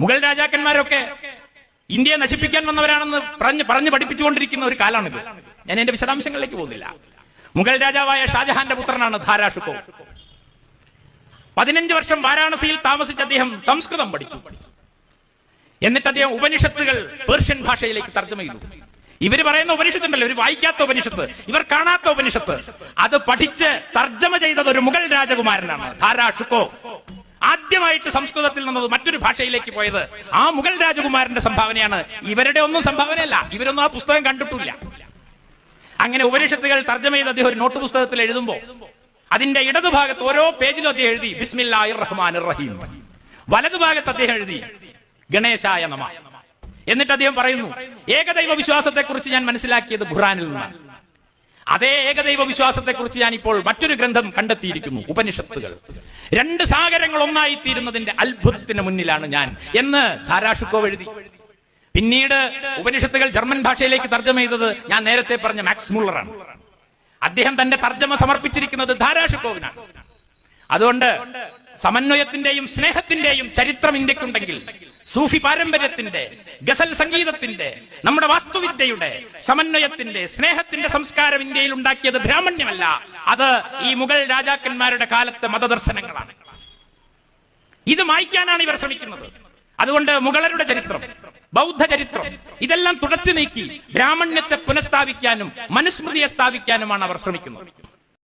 മുഗൾ രാജാക്കന്മാരൊക്കെ ഇന്ത്യയെ നശിപ്പിക്കാൻ വന്നവരാണെന്ന് പറഞ്ഞ് പറഞ്ഞു പഠിപ്പിച്ചുകൊണ്ടിരിക്കുന്ന ഒരു കാലമാണിത് ഞാൻ എന്റെ വിശദാംശങ്ങളിലേക്ക് പോകുന്നില്ല. മുഗൾ രാജാവായ ഷാജഹാന്റെ പുത്രനാണ് ധാരാഷുക്കോ. പതിനഞ്ച് വർഷം വാരാണസിയിൽ താമസിച്ച അദ്ദേഹം സംസ്കൃതം പഠിച്ചു. എന്നിട്ട് അദ്ദേഹം ഉപനിഷത്തുകൾ പേർഷ്യൻ ഭാഷയിലേക്ക് തർജമ ചെയ്തു. ഇവർ പറയുന്ന ഉപനിഷത്തുണ്ടല്ലോ ഇവർ വായിക്കാത്ത ഉപനിഷത്ത് ഇവർ കാണാത്ത ഉപനിഷത്ത്. അത് പഠിച്ച് തർജമ ചെയ്തത് ഒരു മുഗൾ രാജകുമാരനാണ് ധാരാഷുക്കോ. ആദ്യമായിട്ട് സംസ്കൃതത്തിൽ നിന്നത് മറ്റൊരു ഭാഷയിലേക്ക് പോയത് ആ മുഗൾ രാജകുമാരന്റെ സംഭാവനയാണ്. ഇവരുടെ ഒന്നും സംഭാവനയല്ല. ഇവരൊന്നും ആ പുസ്തകം കണ്ടിട്ടില്ല. അങ്ങനെ ഉപനിഷത്തുകൾ തർജമ ചെയ്ത് അദ്ദേഹം ഒരു നോട്ട് പുസ്തകത്തിൽ എഴുതുമ്പോൾ അതിന്റെ ഇടതുഭാഗത്ത് ഓരോ പേജിലും അദ്ദേഹം എഴുതി ബിസ്മില്ലാഹിർ റഹ്മാൻ റഹീം വലതുഭാഗത്ത് അദ്ദേഹം എഴുതി ഗണേശായ നമ എന്നിട്ട് അദ്ദേഹം പറയുന്നു ഏകദൈവ വിശ്വാസത്തെക്കുറിച്ച് ഞാൻ മനസ്സിലാക്കിയത് ഖുറാനിൽ നിന്നാണ്. അതേ ഏകദൈവ വിശ്വാസത്തെ കുറിച്ച് ഞാൻ ഇപ്പോൾ മറ്റൊരു ഗ്രന്ഥം കണ്ടെത്തിയിരിക്കുന്നു ഉപനിഷത്തുകൾ. രണ്ട് സാഗരങ്ങൾ ഒന്നായി തീരുന്നതിന്റെ അത്ഭുതത്തിന് മുന്നിലാണ് ഞാൻ എന്ന് ധാരാഷുക്കോ എഴുതി. പിന്നീട് ഉപനിഷത്തുകൾ ജർമ്മൻ ഭാഷയിലേക്ക് തർജമ ചെയ്തത് ഞാൻ നേരത്തെ പറഞ്ഞ മാക്സ് മുള്ളറാണ്. അദ്ദേഹം തന്റെ തർജമ സമർപ്പിച്ചിരിക്കുന്നത് ധാരാഷുക്കോവിനാണ്. അതുകൊണ്ട് സമന്വയത്തിന്റെയും സ്നേഹത്തിന്റെയും ചരിത്രം ഇന്ത്യക്കുണ്ടെങ്കിൽ സൂഫി പാരമ്പര്യത്തിന്റെ ഗസൽ സംഗീതത്തിന്റെ നമ്മുടെ വാസ്തുവിദ്യയുടെ സമന്വയത്തിന്റെ സ്നേഹത്തിന്റെ സംസ്കാരം ഇന്ത്യയിൽ ഉണ്ടാക്കിയത് ബ്രാഹ്മണ്യമല്ല. അത് ഈ മുഗൾ രാജാക്കന്മാരുടെ കാലത്തെ മതദർശനങ്ങളാണ്. ഇത് മായ്ക്കാനാണ് ഇവർ ശ്രമിക്കുന്നത്. അതുകൊണ്ട് മുഗളരുടെ ചരിത്രം ബൗദ്ധ ചരിത്രം ഇതെല്ലാം തുടച്ചു നീക്കി ബ്രാഹ്മണ്യത്തെ പുനഃസ്ഥാപിക്കാനും മനുസ്മൃതിയെ സ്ഥാപിക്കാനുമാണ് അവർ ശ്രമിക്കുന്നത്.